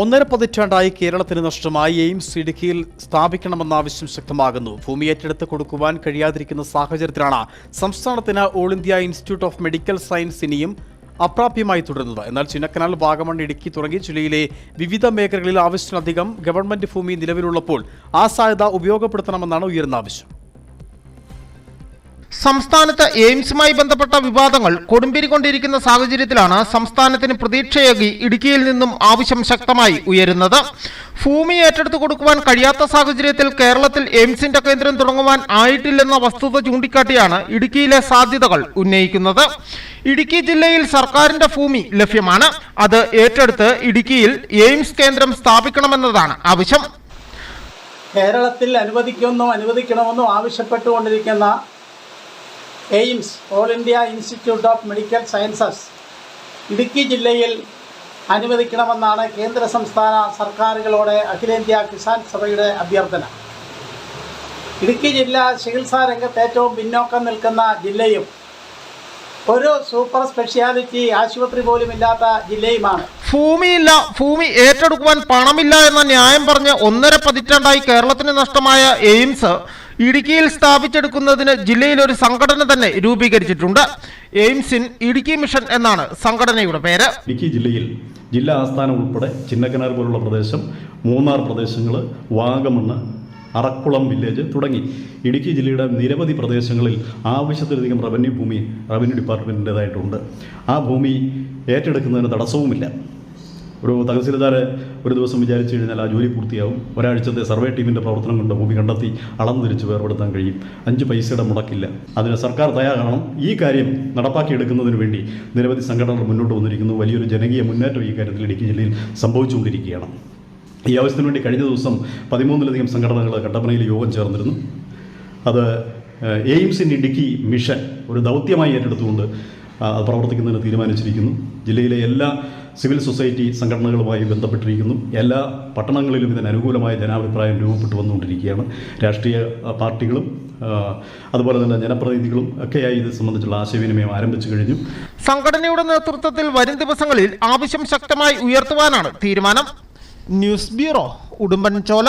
ഒന്നര പതിറ്റാണ്ടായി കേരളത്തിന് നഷ്ടമായി. എയിംസ് ഇടുക്കിയിൽ സ്ഥാപിക്കണമെന്ന ആവശ്യം ശക്തമാകുന്നു. ഭൂമി ഏറ്റെടുത്ത് കൊടുക്കുവാൻ കഴിയാതിരിക്കുന്ന സാഹചര്യത്തിലാണ് സംസ്ഥാനത്തിന് all India institute of medical science ഇനിയും അപ്രാപ്യമായി തുടരുന്നത്. എന്നാൽ ചിന്നക്കനാൽ വാഗമൺ ഇടുക്കി തുടങ്ങി ജില്ലയിലെ വിവിധ മേഖലകളിൽ ആവശ്യത്തിലധികം ഗവൺമെന്റ് ഭൂമി നിലവിലുള്ളപ്പോൾ ആ സാധ്യത ഉപയോഗപ്പെടുത്തണമെന്നാണ് ഉയർന്ന ആവശ്യം. സംസ്ഥാനത്ത് എയിംസുമായി ബന്ധപ്പെട്ട വിവാദങ്ങൾ കൊടുമ്പിരിക്കൊണ്ടിരിക്കുന്ന സാഹചര്യത്തിലാണ് സംസ്ഥാനത്തിന് പ്രതീക്ഷയേകി ഇടുക്കിയിൽ നിന്നും ആവശ്യം ശക്തമായി ഉയരുന്നത്. ഭൂമി ഏറ്റെടുത്തു കൊടുക്കുവാൻ കഴിയാത്ത സാഹചര്യത്തിൽ കേരളത്തിൽ എയിംസിന്റെ കേന്ദ്രം തുടങ്ങുവാൻ ആയിട്ടില്ലെന്ന വസ്തുത ചൂണ്ടിക്കാട്ടിയാണ് ഇടുക്കിയിലെ സാധ്യതകൾ ഉന്നയിക്കുന്നത്. ഇടുക്കി ജില്ലയിൽ സർക്കാരിന്റെ ഭൂമി ലഭ്യമാണ്. അത് ഏറ്റെടുത്ത് ഇടുക്കിയിൽ എയിംസ് കേന്ദ്രം സ്ഥാപിക്കണമെന്നതാണ് ആവശ്യം. കേരളത്തിൽ അനുവദിക്കുമെന്നും അനുവദിക്കണമെന്നും ആവശ്യപ്പെട്ടുകൊണ്ടിരിക്കുന്ന AIIMS all India institute of medical sciences Idukki ജില്ലയിൽ അനുവദിക്കണമെന്നാണ് കേന്ദ്ര സംസ്ഥാന സർക്കാരുകളോട് അഖിലേന്ത്യാ കിസാൻ സഭയുടെ അഭ്യർത്ഥന. ഇടുക്കി ജില്ല ചികിത്സാ രംഗത്ത് ഏറ്റവും പിന്നോക്കം നിൽക്കുന്ന ജില്ലയും ഒരു സൂപ്പർ സ്പെഷ്യാലിറ്റി ആശുപത്രി പോലും ഇല്ലാത്ത ജില്ലയുമാണ്. ഭൂമിയില്ല ഭൂമി ഏറ്റെടുക്കുവാൻ പണമില്ല എന്ന ന്യായം പറഞ്ഞ് ഒന്നര പതിറ്റാണ്ടായി കേരളത്തിന് നഷ്ടമായ എയിംസ് ഇടുക്കിയിൽ സ്ഥാപിച്ചെടുക്കുന്നതിന് ജില്ലയിൽ ഒരു സംഘടന തന്നെ രൂപീകരിച്ചിട്ടുണ്ട്. എയിംസിൻ ഇടുക്കി മിഷൻ എന്നാണ് സംഘടനയുടെ പേര്. ഇടുക്കി ജില്ലയിൽ ജില്ലാ ആസ്ഥാനം ഉൾപ്പെടെ ചിന്നക്കനാർ പോലുള്ള പ്രദേശം മൂന്നാർ പ്രദേശങ്ങൾ വാഗമണ്ണ് അറക്കുളം വില്ലേജ് തുടങ്ങി. ഇടുക്കി ജില്ലയുടെ നിരവധി പ്രദേശങ്ങളിൽ ആവശ്യത്തിലധികം റവന്യൂ ഭൂമി റവന്യൂ ഡിപ്പാർട്ട്മെന്റിന്റേതായിട്ടുണ്ട് ആ ഭൂമി ഏറ്റെടുക്കുന്നതിന് തടസ്സവുമില്ല. ഒരു തഹസീൽദാരെ ഒരു ദിവസം വിചാരിച്ചു കഴിഞ്ഞാൽ ആ ജോലി പൂർത്തിയാവും. ഒരാഴ്ചത്തെ സർവേ ടീമിന്റെ പ്രവർത്തനം കൊണ്ട് ഭൂമി കണ്ടെത്തി അളന്നു തിരിച്ച് വേർപെടുത്താൻ കഴിയും. അഞ്ച് പൈസയുടെ മുടക്കില്ല. അതിന് സർക്കാർ തയ്യാറാകണം. ഈ കാര്യം നടപ്പാക്കിയെടുക്കുന്നതിന് വേണ്ടി നിരവധി സംഘടനകൾ മുന്നോട്ട് വന്നിരിക്കുന്നു. വലിയൊരു ജനകീയ മുന്നേറ്റം ഈ കാര്യത്തിൽ ഇടുക്കി ജില്ലയിൽ സംഭവിച്ചുകൊണ്ടിരിക്കുകയാണ്. ഈ ആവശ്യത്തിന് വേണ്ടി കഴിഞ്ഞ ദിവസം പതിമൂന്നിലധികം സംഘടനകൾ കട്ടപ്പനയിൽ യോഗം ചേർന്നിരുന്നു. അത് എയിംസ് ഇൻ ഇടുക്കി മിഷൻ ഒരു ദൗത്യമായി ഏറ്റെടുത്തുകൊണ്ട് അത് പ്രവർത്തിക്കുന്നതിന് തീരുമാനിച്ചിരിക്കുന്നു. ജില്ലയിലെ എല്ലാ സിവിൽ സൊസൈറ്റി സംഘടനകളുമായി ബന്ധപ്പെട്ടിരിക്കുന്നു. എല്ലാ പട്ടണങ്ങളിലും ഇതിന് അനുകൂലമായ ജനാഭിപ്രായം രൂപപ്പെട്ടു വന്നുകൊണ്ടിരിക്കുകയാണ്. രാഷ്ട്രീയ പാർട്ടികളും അതുപോലെ തന്നെ ജനപ്രതിനിധികളും ഒക്കെയായി ഇത് സംബന്ധിച്ചുള്ള ആശയവിനിമയം ആരംഭിച്ചു കഴിഞ്ഞു. സംഘടനയുടെ നേതൃത്വത്തിൽ വരും ദിവസങ്ങളിൽ ആവശ്യം ശക്തമായി ഉയർത്തുവാനാണ് തീരുമാനം. News bureau Udumbanchola.